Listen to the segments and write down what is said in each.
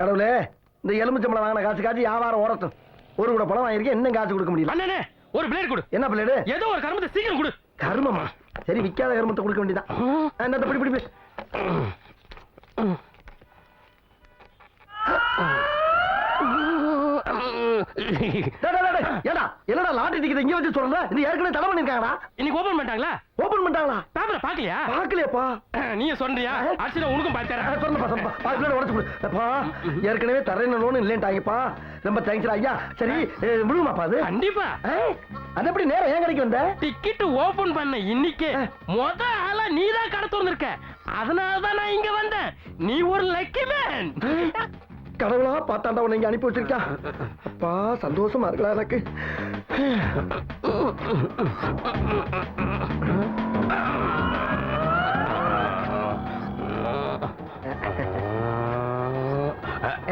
கடவுளே இந்த எலுமிச்சம்பளம் வாங்கின காசு காசு வியாபாரம் ஓடட்டும் ஒரு கூட பழம் வாங்கியிருக்கேன் இன்னும் காசு கொடுக்க முடியல. அண்ணனே ஒரு பிளேட் கொடு. என்ன பிள்ளைடு ஏதோ ஒரு கருமத்தை சீக்கிரம் கொடு. கருமமா? சரி விக்காத கருமத்தை கொடுக்க வேண்டியதான் என்னத்த பிடி பிடி ஏடா என்னடா லாட்டரி டிக்கெட் இங்க வச்சு சொல்ற? இது ஏற்கனவே தடை பண்ணிருக்காங்கடா. இன்னைக்கு ஓபன் பண்ணிட்டாங்களா? ஓபன் பண்ணிட்டாங்களா? பேப்பரை பாக்கலையா பாக்கலையப்பா நீங்க சொல்றியா? அரிசில உனக்கும் பார்த்து தரேன். சொல்லுப்பா சொல்லுப்பா. பிளேட் உடச்சு கொடு. அப்பா ஏற்கனவே தரேன்னு லோன் இல்லைன்ட்டாங்கப்பா. ரொம்ப தேங்க்ஸ் ஐயா. சரி அஹ், விழுகுமாப்பா அது. கண்டிப்பா. அது எப்படி நேரம் ஏன் கடைக்கு வந்த? டிக்கெட் ஓபன் பண்ண இன்னைக்கு முத ஆளா நீ தான் கடை திறந்திருக்க. அதனால தான் நான் இங்க வந்தேன். நீ ஒரு லக்கி மேன் கடவுளா பார்த்தாண்டா உன்னை இங்க அனுப்பி வச்சிருக்கா. அப்பா சந்தோஷமா இருக்கலாம் எனக்கு.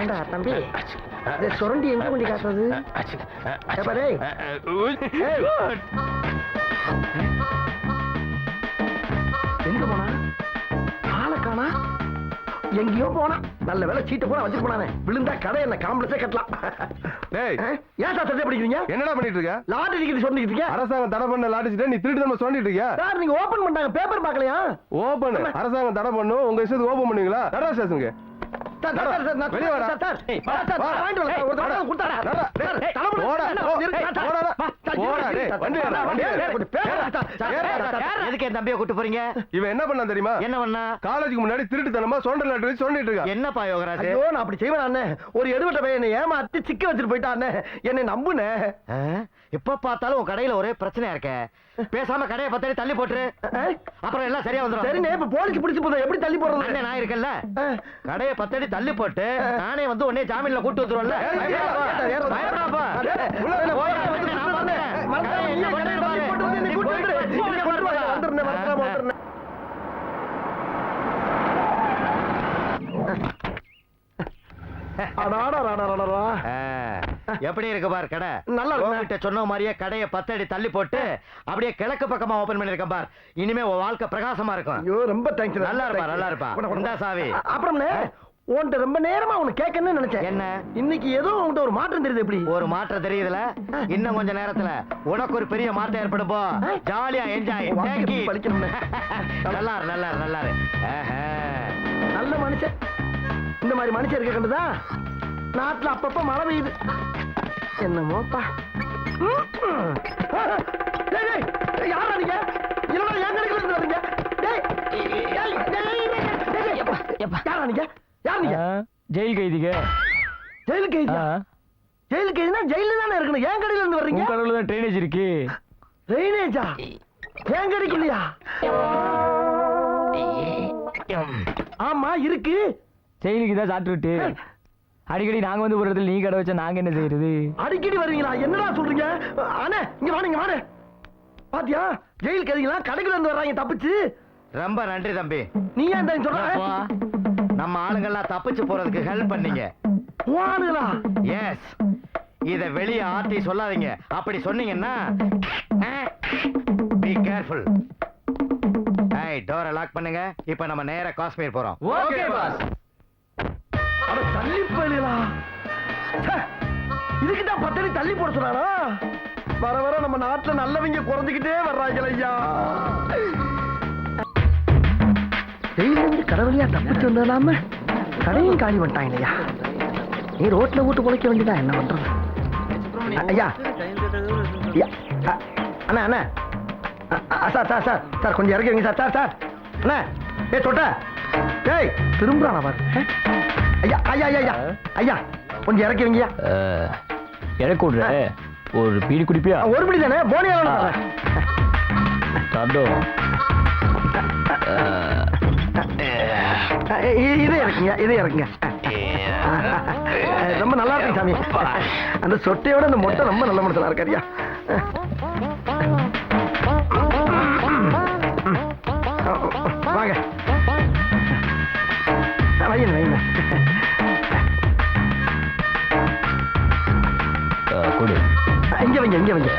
ஏண்டா தம்பி? இந்த சுரண்டி எங்க கொண்டு காட்டுறது? எங்கேயோ போனா நல்ல வேலை சீட்டை போனா வச்சுட்டு போனானே விழுந்தா கடை என்ன காம்ப்ளெக்ஸே கட்டலாம் டேய்? ஏன் சார் சட்டை படிக்கிறீங்க என்னடா பண்ணிட்டு இருக்க லாட்டரி டிக்கெட் சொல்லிட்டு இருக்கீங்க அரசாங்கம் தடை பண்ண லாட்டிச்சுட்டு நீ திருட்டு நம்ம சொல்லிட்டு இருக்கியா சார் நீங்க ஓபன் பண்ணாங்க பேப்பர் பார்க்கலையா ஓபன் அரசாங்கம் தடை பண்ணும் உங்க இஷ்டத்துக்கு ஓபன் பண்ணுவீங்களா நடரா ஸ்டேஷனுக்கு வெளிய வாடா. Sir, sir. வாங்கிட்டு வரல, சார், எதுக்கு என் தம்பியை கூட்டு போறீங்க இவன் என்ன பண்ணா தெரியுமா என்ன பண்ணா காலேஜுக்கு முன்னாடி திருட்டுத்தனமா சோண்டல் சொல்லிட்டு இருக்கா என்னப்பா யோகராஜ் ஐயோ நான் அப்படி செய்வேன் அண்ணே ஒரு எடுவட்ட பையன் என்னை ஏமாத்தி சிக்க வச்சுட்டு போயிட்டான் என்னை நம்புனே ஆ? எப்ப பார்த்தாலும் உன் கடையில ஒரே பிரச்சனையா இருக்க பேசாம கடையை பத்தடி தள்ளி போட்டுரு அப்புறம் எல்லாம் சரியா வந்துடும் இப்ப போலீஸ் பிடிச்சு போதும் எப்படி தள்ளி போடுறது நான் இருக்கேன்ல ஆ. கடையை பத்தடி தள்ளி போட்டு நானே வந்து உடனே ஜாமீன்ல கூட்டு வந்துருவேன்ல ஏறு, ஏறு, ஏறு, ஏறு. பயப்படாதப்பா. அடே, உள்ள என்ன போய் போய் வந்து நான் பார்த்துக்கிறேன். மறக்காம கடையை நீயே என்ன கடையை பண்ணுன்னு தள்ளி போட்டு வந்து என்னை பாரு. கூட்டு வந்துரு. நீ போய் என்னை கொண்டு வா, வந்துடுறேன், மறக்காம ஆ, ஆ. வந்துடுறேன். அடாடா, அடாடா, அடாடா. ஆ, எப்படி இருக்கு பார் கடை. நல்லா இருக்கு. உன்கிட்ட சொன்ன மாதிரியே கடையை பத்தடி தள்ளி போட்டு அப்படியே கிழக்கு பக்கமா ஓபன் பண்ணிருக்கேன் பார். இனிமே உன் வாழ்க்கை பிரகாசமா இருக்கும். ஐயோ ரொம்ப தேங்க்ஸ் நல்லா இருப்பா, நல்லா இருப்பா. இந்தா சாவி. அப்புறம்ண்ணே உன்கிட்ட ரொம்ப நேரமா உன்னை கேட்கணும்னு நினைச்சேன். என்ன? இன்னைக்கு ஏதோ உன்கிட்ட ஒரு மாற்றம் தெரியுது எப்படி? ஒரு மாற்றம் தெரியுதுல? இன்னும் கொஞ்ச நேரத்துல உனக்கு ஒரு பெரிய மாற்றம் ஏற்படும் போ. ஜாலியா என்ஜாய். நல்லா இரு, நல்லா. நல்ல மனுஷன். இந்த மாதிரி மனுஷன் இருக்க கண்டுதான் நாட்டுல அப்பப்ப மழை பெய்யுது. என்னமோப்பா யாரா நீங்க? என் இருந்து யாரா யார் ஜெயில் கைதிக ஜெயிலு கைதினா ஜெயில தானே இருக்கணும். என் கடையில இருந்து வர்றீங்க? கடவுள் தான் ட்ரைனேஜ் இருக்கு. ட்ரைனேஜா என் கடைக்கு இல்லையா? ஆமா இருக்கு. ஜெயிலுக்கு தான் சாப்பிட்டு அடிக்கடி நாங்க வந்து ஒரு இடத்துல நீ கடை வச்சா நாங்க என்ன செய்யறது? அடிக்கடி வருவீங்களா? என்னடா சொல்றீங்க? அண்ணே இங்க வாங்க வாங்க பாத்தியா? ஜெயில் கைதிகளா கடைக்குள்ள இருந்து வர்றாங்க தப்பிச்சு. ரொம்ப நன்றி தம்பி. நீ ஏன் சொல்ற. நம்ம ஆளுங்கெல்லாம் தப்பிச்சு போறதுக்கு ஹெல்ப் பண்ணீங்க. வானுங்களா எஸ் இத வெளிய ஆர்த்தி சொல்லாதீங்க. அப்படி சொன்னீங்கன்னா பி கேர்ஃபுல் டோரை லாக் பண்ணுங்க. இப்போ நம்ம நேரா காஷ்மீர் போறோம். ஓகே பாஸ் அட இதுக்கு தான் பத்தடி தள்ளி போட சொன்னானா? வர வர நம்ம நாட்டுல நல்லவங்க குறைஞ்சுக்கிட்டே வர்றாங்கள ஐயா. கடவுளையா தப்பிச்சு வந்ததாம கடையும் காலி பண்ணிட்டாங்க ஐயா. நீ ரோட்ல விட்டு பொழைக்க வேண்டியதா என்ன பண்றது? ஐயா. அண்ணா அண்ணா. சார் சார் சார் சார் கொஞ்சம் இறக்கி வைங்க சார் சார் சார். அண்ணா ஏ தொட்ட ஏய் திரும்புறானா பாரு. ஐயா ஐயா ஐயா ஐயா. கொஞ்சம் இறக்கி வைங்கய்யா. எனக்கு விடுற ஒரு பீடி குடிப்பியா? ஒரு படி தானே? போனியா தந்தோம் இதே இருக்குங்க இதே இருக்குங்க ரொம்ப நல்லா இருக்கு சாமி. அந்த சொட்டையோட அந்த மொட்டை ரொம்ப நல்ல மனுஷனா இருக்காரியா கொடு. இங்க வைங்க இங்க வைங்க.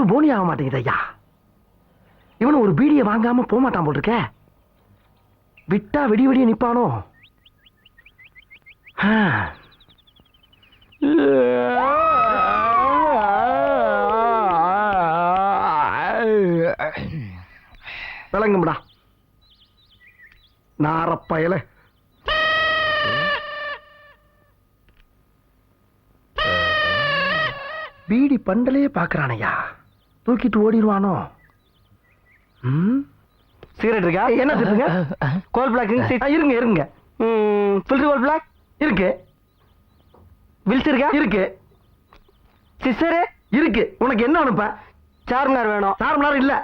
ஒரு போனி ஆக மாட்டேங்குது ஐயா. இவனு ஒரு பீடியை வாங்காம போக மாட்டான் போல் இருக்க விட்டா வெடி வெடிய நிப்பானோ? விளங்கும்டா. நாரப்பயல. பீடி பண்டலையே பாக்குறானையா? தூக்கிட்டு ஓடிடுவானோ ம்? சிகரெட் இருக்கா? என்ன சொல்லுங்க கோல் பிளாக் இருங்க இருங்க. ஃபில்டர் கோல் பிளாக் இருக்கு. வில்ஸ் இருக்கா? இருக்கு. சிஸ்டரு இருக்கு. உனக்கு என்ன அனுப்ப? சார்மினார் வேணும். சார் மணி நேரம் இல்ல.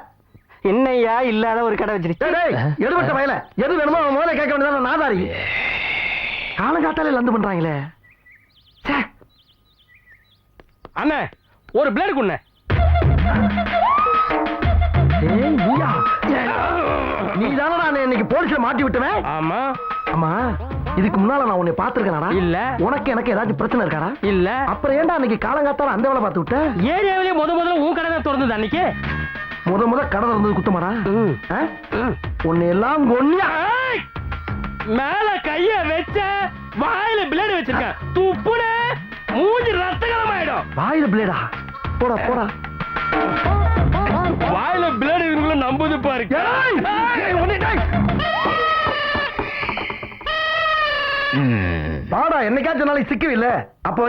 என்னையா இல்லாத ஒரு கடை வச்சிருக்கேன் எடுபட்ட வயல எது வேணுமோ அவன் முதல்ல கேட்க வேண்டியதான் நாதாரி காலங்காத்தாலே லந்து பண்றாங்களே. அண்ணே ஒரு பிளேடு குண்ணே? நீ தானடா என்னை இன்னைக்கு போலீஸ்ல மாட்டி விட்டவன் ஆமா. ஆமா இதுக்கு முன்னால நான் உன்னை பாத்துருக்கேனடா இல்ல. உனக்கு எனக்கு ஏதாச்சும் பிரச்சனை இருக்காடா? இல்ல. அப்புறம் ஏன்டா அன்னைக்கு காலங்காத்தால அந்த வேலை பார்த்து விட்ட? ஏரியாவிலே முத முதல்ல உன் கடை தான் திறந்தது அன்னைக்கு. முத முத கடை இருந்தது குத்தமாடா? உன்னை எல்லாம் ஏய்! மேல கைய வச்ச வாயில பிளேடு வச்சிருக்கேன். துப்புன மூஞ்சி ரத்தகலம் ஆயிடும் வாயில பிளேடா போடா போடா. வாயில பிளேடு இருக்குள்ள நம்புது பாரு. வாடா என்னைக்காச்சும் நாளைக்கு சிக்கவில்லை அப்ப.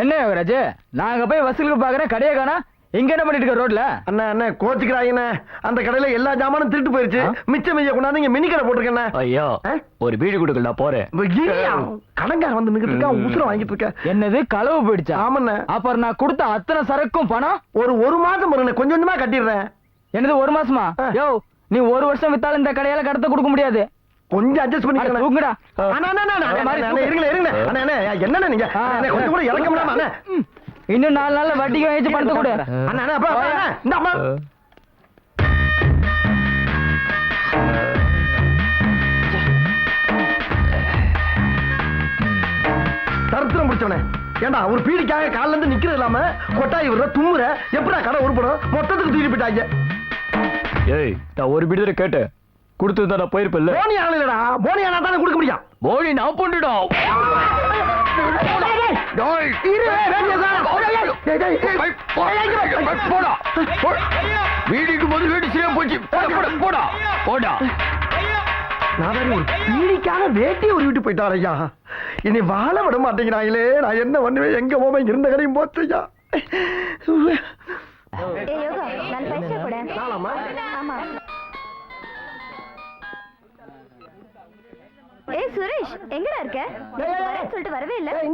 என்ன யோகராஜ்? நான் அங்க போய் வசூலுக்கு பாக்குறேன் கடையை காணா. இங்க என்ன பண்ணிட்டு இருக்க ரோட்ல? அண்ணா அண்ணா கோச்சுக்கிறாங்கண்ணே அந்த கடையில எல்லா ஜாமானும் திருட்டு போயிருச்சு? மிச்சம் மிச்சம் கொண்டாந்து இங்க மினி கடை ஐயோ? ஒரு பீடி கொடுக்கல நான் போறேன். கடங்கார வந்து நின்னுட்டு இருக்கா? உசுர வாங்கிட்டு இருக்க? என்னது களவு போயிடுச்சா? ஆமாண்ணே. அப்புறம் நான் கொடுத்த அத்தனை சரக்கும் பணம்? ஒரு ஒரு மாசம் வருண்ணே கொஞ்சம் கொஞ்சமா கட்டிடுறேன். என்னது ஒரு மாசமா. யோ நீ ஒரு வருஷம் வித்தாலும் இந்த கடையால கடத்த கொடுக்க முடியாது. கொஞ்சம் அட்ஜஸ்ட் அட, பண்ணிக்கிறேன் தூக்குடா அண்ணா, அண்ணா, இருங்களே, இருங்களே. அண்ணா, அண்ணா, என்னண்ணே நீங்க? கொஞ்சம் கூட இறக்க முடியாம அண்ணா. இன்னும் நாலு நாள்ல வட்டிக்கு வாங்கிச்சு பணத்தை கொடு. அண்ணா, அண்ணா, அப்பா, இந்த அம்மா. தரித்திரம் பிடிச்சவனே ஏண்டா ஒரு பீடிக்காக கால்ல இருந்து நிக்கிறது இல்லாம கொட்டாய் விடுற தும்முற எப்படா கடை உருப்படும்? மொத்தத்துக்கு தூக்கி போயிட்டாங்க. ஏய் நான் ஒரு பீடி கேட்டு. கொடுத்து நான் போயிருப்பேன்ல போனி ஆகலடா போனி ஆனா தானே கொடுக்க முடியும். போடி நான் பொண்டுடா போடா. வீடிக்கு போது வீடு சரியா போச்சு. போடா போடா போடா. போடா. நான் ஒரு பீடிக்காக வேட்டி ஒரு வீட்டு இனி வாழ விட மாட்டேங்கிறாங்களே நான் என்ன பண்ணுவேன்? எங்க போவேன் இருந்த கடையும்? ஆமா. ஏய் சுரேஷ் எங்கடா இருக்க? சொல்லிட்டு வரவே இல்ல. ஏய்,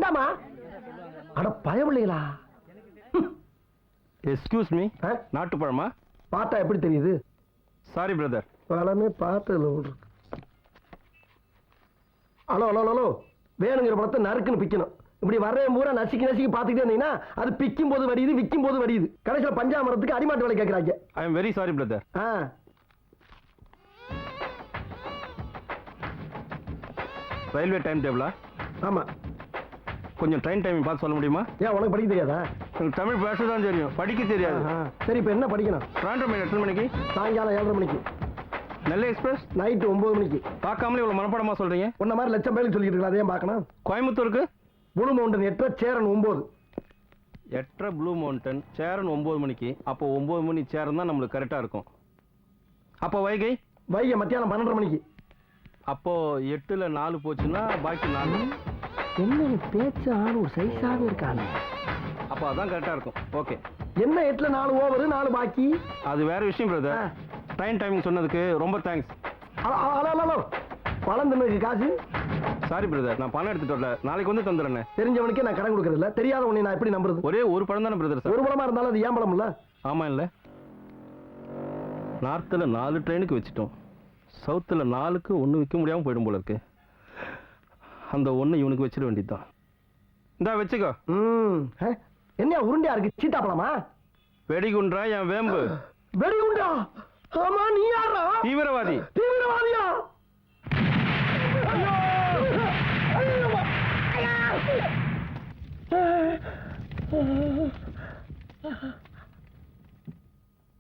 அட பயமில்லைங்களா எஸ்கியூஸ் மீ ஆ? நாட்டுப்பழமா? பார்த்தா எப்படி தெரியுது? சாரி பிரதர் பழமே பார்த்ததுல விட்ரு ஹலோ ஹலோ ஹலோ வேணுங்கிற படத்தை நறுக்குன்னு பிக்கணும். இப்படி வர்றேன் பூரா நசுக்கி நசுக்கி பார்த்துக்கிட்டே இருந்தீங்கன்னா அது பிக்கும் போது வடியுது விற்கும் போது வடியுது. கடைசியில் பஞ்சாமரத்துக்கு அடிமாட்டு வேலை கேட்குறாங்க I am very sorry brother ah. Railway time டேபிளா ஆமா. கொஞ்சம் ட்ரெயின் டைமிங் பார்த்து சொல்ல முடியுமா? ஏன் உனக்கு படிக்க தெரியாதா? எனக்கு தமிழ் பேச தான் தெரியும். படிக்க தெரியாது. சரி இப்போ என்ன படிக்கணும்? ட்ராண்டோ மைல் எத்தனை மணிக்கு? சாயங்காலம் ஏழரை மணிக்கு. நெல்லை எக்ஸ்பிரஸ்? நைட்டு ஒன்பது மணிக்கு. பார்க்காமலே இவ்வளோ மனப்பாடமா சொல்றீங்க? உன்ன மாதிரி லட்சம் பேருக்கு சொல்லிட்டு இருக்கலாம் அதையும் பார்க்கணும். கோயம்புத்தூருக்கு? புளு மவுண்டன் எட்ட சேரன் ஒன்பது. எட்டரை ப்ளூ மவுண்டன் சேரன் ஒம்பது மணிக்கு. அப்போ ஒம்பது மணி சேரன் தான் நம்மளுக்கு கரெக்டாக இருக்கும். அப்போ வைகை? வைகை மத்தியானம் பன்னெண்டரை மணிக்கு. அப்போ எட்டுல நாலு போச்சுன்னா பாக்கி நாலு. என்ன பேச்சு ஆள் ஒரு சைஸாவே இருக்கானே. அப்போ அதான் கரெக்டாக இருக்கும். ஓகே என்ன எட்டுல நாலு ஓவர் நாலு பாக்கி? அது வேற விஷயம் பிரதர். ட்ரெயின் டைமிங் சொன்னதுக்கு ரொம்ப தேங்க்ஸ் ஹலோ பழம் தின்னதுக்கு காசு? சாரி பிரதர் நான் பணம் எடுத்துட்டு வரல. நாளைக்கு வந்து தந்துடுறேன். தெரிஞ்சவனுக்கே நான் கடன் கொடுக்கறது இல்ல தெரியாத உன்னை நான் எப்படி நம்புறது? ஒரே ஒரு படம் தானே பிரதர் சார் ஒரு பழமா இருந்தாலும் அது ஏன் பழம் இல்ல? ஆமா இல்ல. நார்த்தில் நாலு ட்ரெயினுக்கு வச்சுட்டோம். சவுத்தில் நாலுக்கு ஒன்று விற்க முடியாமல் போயிடும் போல இருக்கு. அந்த ஒண்ணு இவனுக்கு வச்சிட வேண்டியதுதான் இந்தா வச்சுக்கோ என்ன உருண்டையா இருக்கு சீத்தாப்பழமா வெடிகுண்டா என் வேம்பு வெடிகுண்டா ஆமா நீ யாரா தீவிரவாதி தீவிரவாதியா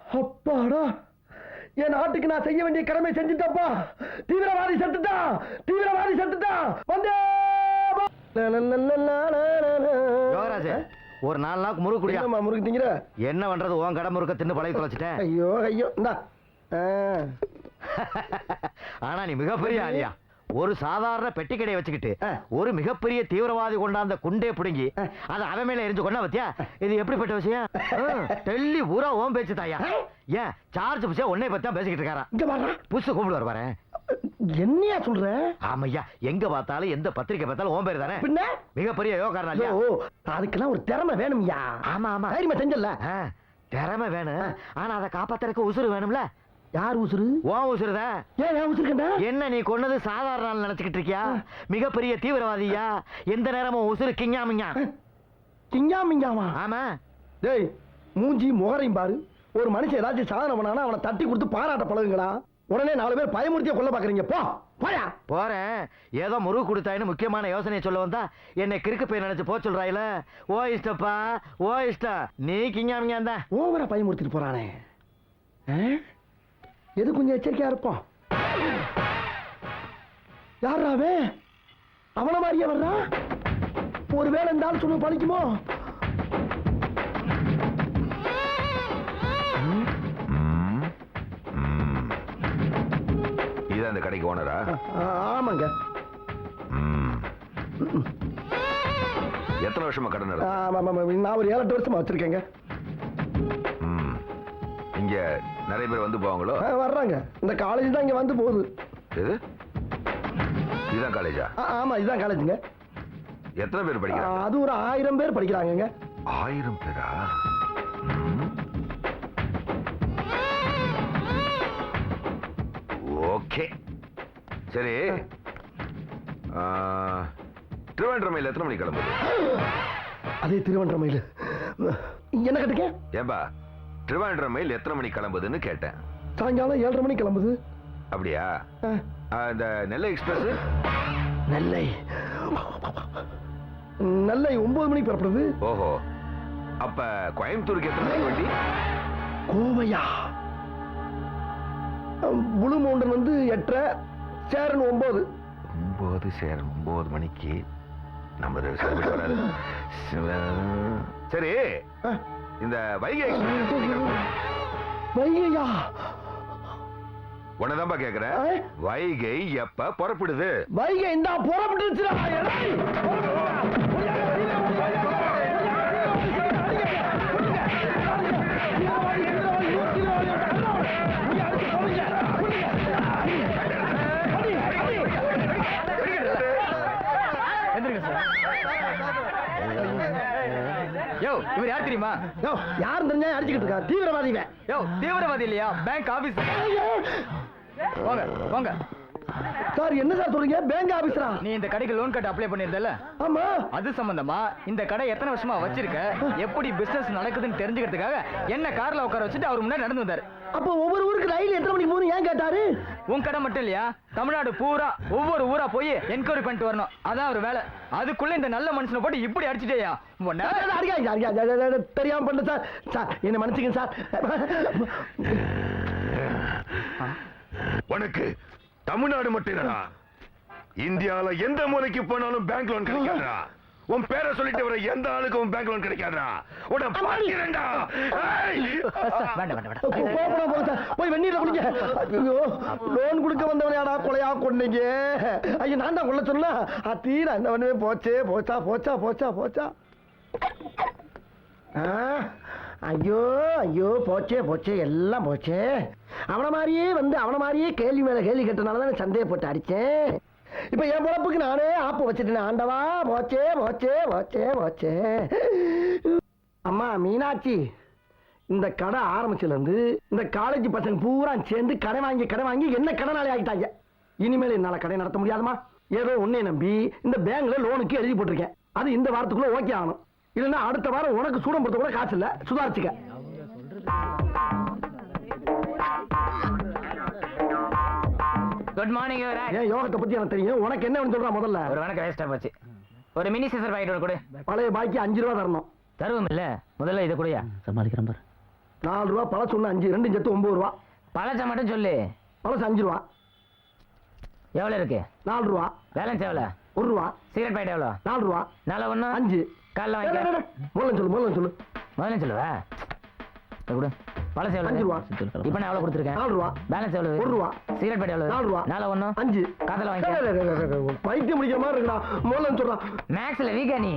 அப்பாடா என் நாட்டுக்கு நான் செய்ய வேண்டிய கடமை செஞ்சுட்டப்பா. தீவிரவாதி செத்துட்டான் தீவிரவாதி செத்துட்டான் வந்தே ஒரு நாலு நாள் முறுக்கு குடியா? முறுக்கு திங்கிற என்ன பண்றது உன் கடை முறுக்க தின்னு பழைய தொலைச்சிட்டேன் ஐயோ ஐயோ இந்தா. ஆனா நீ மிகப்பெரிய ஆலியா ஒரு சாதாரண பெட்டி கடையை வச்சுக்கிட்டு. ஒரு மிகப்பெரிய தீவிரவாதி கொண்டாந்த குண்டே பிடுங்கி. அதை அவன் மேல எரிஞ்சு கொண்டா பத்தியா? இது எப்படிப்பட்ட விஷயம்? டெல்லி பூரா ஓம் பேச்சு தாயா. ஏன்? சார்ஜ் புஷா உன்னை பத்தி தான் பேசிக்கிட்டு இருக்காரா புதுசு கூப்பிடுவார் பாரு என்னையா சொல்ற? ஆமையா எங்க பார்த்தாலும் எந்த பத்திரிக்கை பார்த்தாலும் ஓம் பேர் தானே? பின்ன? மிகப்பெரிய ஐயோ இல்லையா அதுக்கெல்லாம் ஒரு திறமை வேணும்யா. ஆமா ஆமா. தைரியமா செஞ்சல திறமை வேணும். ஆனா அதை காப்பாத்துறதுக்கு உசுறு வேணும்ல? யார் உசுரு உன் உசுறுதான் ஏன் ஏன் உசுருக்கண்டா என்ன நீ கொன்னது சாதாரண ஆள் நினைச்சுக்கிட்டு இருக்கியா? மிகப்பெரிய தீவிரவாதியா? எந்த நேரமும் உசுறு கிஞ்ஞாமிங்க? கிங்கா மிங்காமா ஆமா. டேய் மூஞ்சி முகரையும் பாரு. ஒரு மனுஷன் ஏதாச்சும் சாதனை பண்ணானா அவனை தட்டி கொடுத்து பாராட்ட பழகுங்களா உடனே நாலு பேர் பயமுறுத்திய கொல்ல பாக்குறீங்க. போ போயா போறேன். ஏதோ முருகு கொடுத்தாயின்னு முக்கியமான யோசனையை சொல்ல வந்தா என்னை கிறுக்கு போய் நினைச்சு போ சொல்றாயில? ஓ இஷ்டப்பா ஓ இஷ்டம். நீ கிஞ்ஞாமிங்க தான் ஓவரா பயமுறுத்திட்டு போறானே? எது கொஞ்சம் எச்சரிக்கையா இருப்போம்? யாரா அவன்? அவன மாதிரியே வர்றான் ஒருவேளை இந்த ஆள் சொன்ன பழிக்குமோ? இதான் இந்த கடைக்கு ஓனரா? ஆமாங்க. எத்தனை வருஷமா கடை நடத்துற? ஆமா, ஆமா, ஆமா. நான் ஒரு ஏழு எட்டு வருஷமா வச்சிருக்கேங்க. இங்க நிறைய பேர் வந்து போவாங்களோ? வர்றாங்க. இந்த காலேஜ் தான் இங்க வந்து போகுது. எது? இதுதான் காலேஜா ஆமா இதுதான் காலேஜுங்க எத்தனை பேர் படிக்கிறாங்க? அது ஒரு ஆயிரம் பேர் படிக்கிறாங்கங்க. ஆயிரம் பேரா. ஓகே. சரி. ஆ, திருவேண்டரமையில் எத்தனை மணிக்கு கிளம்புது அதே திருவண்ணாமலையில். என்ன கட்டுக்க ஏன்பா? திருவேண்டரமையில் எத்தனை மணிக்கு கிளம்புதுன்னு கேட்டேன். சாயங்காலம் ஏழரை மணிக்கு கிளம்புது. அப்படியா? இந்த நெல்லை எக்ஸ்பிரஸ்? நெல்லை. நெல்லை ஒன்பது மணிக்கு புறப்படுது. ஓஹோ. அப்ப கோயம்புத்தூருக்கு எத்தனை மணிக்கு வண்டி? கோவையா? புளு மவுண்டன் வந்து எட்டரை சேரன் ஒன்பது. ஒன்பது சேர் ஒன்பது மணிக்கு. நம்ம சரி. இந்த வைகை? வைகையா? உன்னதான்பா கேக்குறேன்? வைகை எப்ப புறப்படுது? வைகை இந்தா புறப்பட்டுச்சுடா இவர் யார் தெரியுமா? யோ, யாரும் தெரிஞ்சா அடிச்சுக்கிட்டு இருக்கா தீவிரவாதி. யோ தீவிரவாதி இல்லையா? பேங்க் ஆபீஸ் போங்க போங்க. சார் என்ன சார் சொல்றீங்க? பேங்க் ஆபீசரா நீ இந்த கடைக்கு லோன் கட்ட அப்ளை பண்ணிருந்தல ஆமா. அது சம்பந்தமா இந்த கடை எத்தனை வருஷமா வச்சிருக்க? எப்படி பிசினஸ் நடக்குதுன்னு தெரிஞ்சுக்கிறதுக்காக என்ன கார்ல உட்கார வச்சுட்டு அவர் முன்னாடி நடந்து வந்தாரு. அப்ப ஒவ்வொரு ஊருக்கு ரயில் எத்தனை மணிக்கு போகணும்? ஏன் கேட்டாரு? உன் கடை மட்டும் இல்லையா? தமிழ்நாடு பூரா ஒவ்வொரு ஊரா போய் என்கொயரி பண்ணிட்டு வரணும். அதான் ஒரு வேலை. அதுக்குள்ள இந்த நல்ல மனுஷனை போட்டு இப்படி அடிச்சிட்டேயா தெரியாம பண்ண சார். சார் என்ன மன்னிச்சுங்க சார். உனக்கு தமிழ்நாடு மட்டும் இல்லடா. இந்தியால எந்த மூலைக்கு போனாலும் பேங்க் லோன் கிடைக்காதா உன் பேரை சொல்லிட்டு வர எந்த ஆளுக்கும் உன் பேங்க் லோன் கிடைக்காதா உன்னை பார்க்கிறேன்டா ஏய்! வேண்டாம் வேண்டாம் வேண்டாம். போ- போடா, போங்க சார். போய் வெந்நீர்ல குடிங்க. ஐயோ லோன் கொடுக்க வந்தவனையாடா கொலையா கொண்டீங்க ஐயோ நான் தான் கொள்ள சொன்னா? என்ன பண்ணுவேன் போச்சே போச்சா போச்சா போச்சா போச்சா. ஆ, ஐயோ ஐயோ போச்சே போச்சே எல்லாம் போச்சே. அவனை மாதிரியே வந்து அவனை மாதிரியே கேள்வி மேல கேள்வி கேட்டனால தான் சந்தேகப்பட்டு அடிச்சேன். இப்ப என் பொழப்புக்கு நானே ஆப்பு வச்சுட்டேன் ஆண்டவா போச்சே போச்சே போச்சே போச்சே. அம்மா மீனாட்சி இந்த கடை ஆரம்பிச்சிலேருந்து இந்த காலேஜ் பசங்க பூரா சேர்ந்து கடை வாங்கி கடை வாங்கி என்ன கடனாளி ஆகிட்டாங்க. இனிமேல் என்னால் கடை நடத்த முடியாதுமா? ஏதோ உன்னை நம்பி இந்த பேங்க்ல லோனுக்கு எழுதி போட்டிருக்கேன். அது இந்த வாரத்துக்குள்ள ஓகே ஆகணும். இல்லைன்னா அடுத்த வாரம் உனக்கு சூடம் போடுறது கூட காசு இல்ல. சுதாரிச்சுக்க. குட் மார்னிங் ஏன் யோகத்தை பத்தி எனக்கு தெரியும். உனக்கு என்ன சொல்றா முதல்ல. ஒரு வணக்கம் வேஸ்டா போச்சு ஒரு மினி சிசர் பாக்கெட் கொடு. பழைய பாக்கி அஞ்சு ரூபா தரணும். தருவோம் இல்ல? முதல்ல இதை கொடுயா. சமாளிக்கிறேன் பாரு. நாலு ரூபா பழசு ஒன்று அஞ்சு ரெண்டு சேர்த்து ஒன்பது ரூபா. பழச்ச மட்டும் சொல்லு. பழசு அஞ்சு ரூபா. எவ்வளவு இருக்கு? நாலு ரூபா. பேலன்ஸ் எவ்வளவு? ஒரு ரூபா. சிகரெட் பாக்கெட் எவ்வளவு? நாலு ரூபா. நாலு ஒண்ணு? அஞ்சு. காலைல டேய், முதல்ல சொல்லு முதல்ல சொல்லு. முதல்ல சொல்லுவா? கொடு. பழசு எவ்வளவு? அஞ்சு ரூபா. இப்போ நான் எவ்வளவு கொடுத்துருக்கேன்? நாலு ரூபா. பேலன்ஸ் எவ்வளவு? ஒரு ரூபா. சிகரெட் பாக்கெட் எவ்வளவு? நாலு ரூபா. நாலு ஒண்ணு? அஞ்சு. காதல டேய், பைத்தியம் முடிக்கிற மாதிரி இருக்குடா. முதல்ல சொல்றான் மேக்ஸ்ல வீக்கா நீ?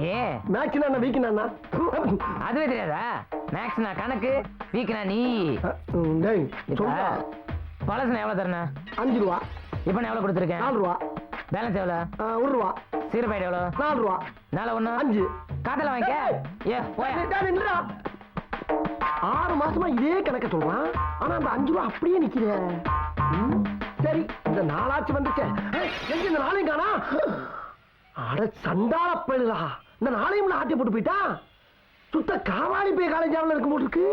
மேட்ச்னா என்ன வீக்குனா அதுவே தெரியாதா? மேக்ஸ்னா கணக்கு வீக்னா நீ. டேய் சொல்றா. பழசுனா எவ்வளவு தரணும் அஞ்சு ரூபா. இப்போ நான் எவ்வளவு கொடுத்துருக்கேன்? நாலு ரூபா. பேலன்ஸ் எவ்வளவு? ஒரு ரூபா. சிகரெட் பாக்கெட் எவ்வளவு? நாலு ரூபா. நாலு ஒண்ணு? அஞ்சு. காதல வாங்கிக்க. ஏ நில்லுடா. ஆறு மாசமா இதே கணக்க சொல்றான். ஆனா அந்த அஞ்சு ரூபா அப்படியே நிக்கிற சரி இந்த நாளாச்சு வந்துச்சே எங்க இந்த நாளையும் காணா? அட சண்டாள பயிலா இந்த நாளையும் ஆட்டி போட்டு போயிட்டா? சுத்த காவாலி போய் காலேஜாவில் இருக்க போட்டு இருக்கு.